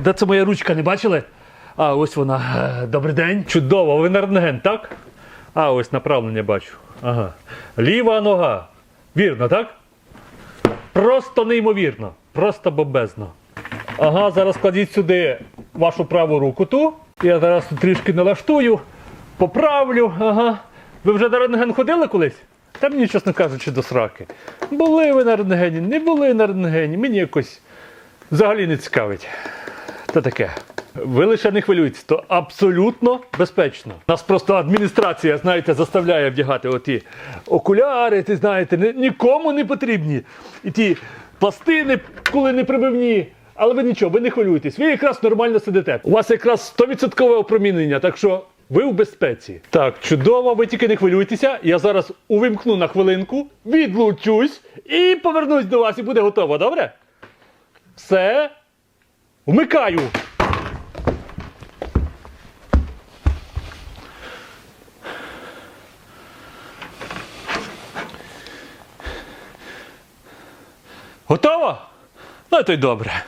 Де це моя ручка, не бачили? А, ось вона. Е, Добрий день. Чудово, ви на рентген, так? А, ось направлення бачу. Ага. Ліва нога. Вірно, так? Просто неймовірно. Просто бомбезно. Ага, зараз кладіть сюди вашу праву руку ту. Я зараз трішки налаштую, поправлю. Ага. Ви вже на рентген ходили колись? Та мені, чесно кажучи, до сраки. Були ви на рентгені, не були на рентгені. Мені якось взагалі не цікавить. Та таке. Ви лише не хвилюйтесь, то абсолютно безпечно. Нас просто адміністрація, знаєте, заставляє вдягати оті окуляри, ти знаєте, нікому не потрібні. І ті пластини, коли не прибивні. Але ви нічого, ви не хвилюйтесь. Ви якраз нормально сидите. У вас якраз 100% опромінення, так що ви в безпеці. Так, чудово, ви тільки не хвилюйтеся. Я зараз увімкну на хвилинку, відлучусь і повернусь до вас, і буде готово, добре? Все. Вмикаю. Готово? Ну, то й добре.